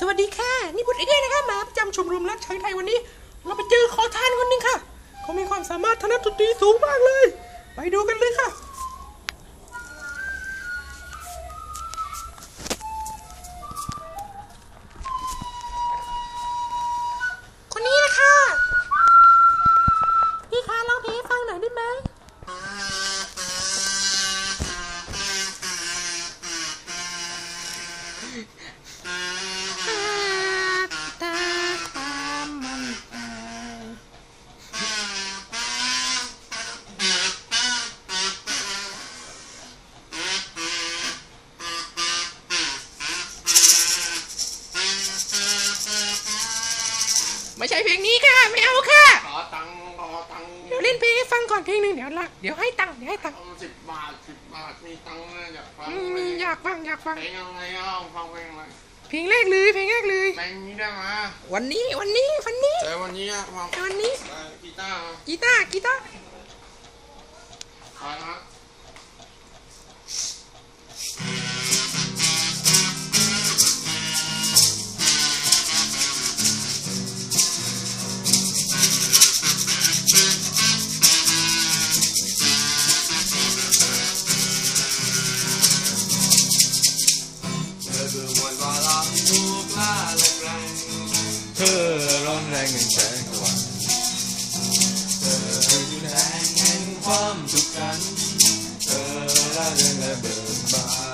สวัสดีค่ะ นี่บุตรไอเดียนะคะมาประจำชมรมรักช้างไทยวันนี้ เราไปเจอขอทานคนหนึ่งค่ะ เขามีความสามารถทางด้านดนตรีสูงมากเลย ไปดูกันเลยค่ะ ไม่ใช่เพลงนี้ค่ะ ไม่เอาค่ะ ขอตังค์ขอตังค์เดี๋ยวเล่นเพลงให้ฟังก่อนเพลงหนึ่งเดี๋ยวละเดี๋ยวให้ตังค์เดี๋ยวให้ตังค์เอาสิบบาทสิบบาทมีตังค์ไหมอยากฟังมีมีอยากฟังอยากฟัง เพลงอะไรอะฟังเพลงอะไรเพลงแรกเลยเพลงแรกเลย เพลงนี้ได้ไหมวันนี้วันนี้วันนี้ แต่วันนี้อะฟังวันนี้ได้กีตาร์กีตาร์กีตาร์ขอนะเธอ คือมวลวาระลูกล้าแรงแรงเธอร้อนแรงแห่งแสงตะวันเธอคืแห่งแห่งความสุขกันเธอละเริงและเบิกบาน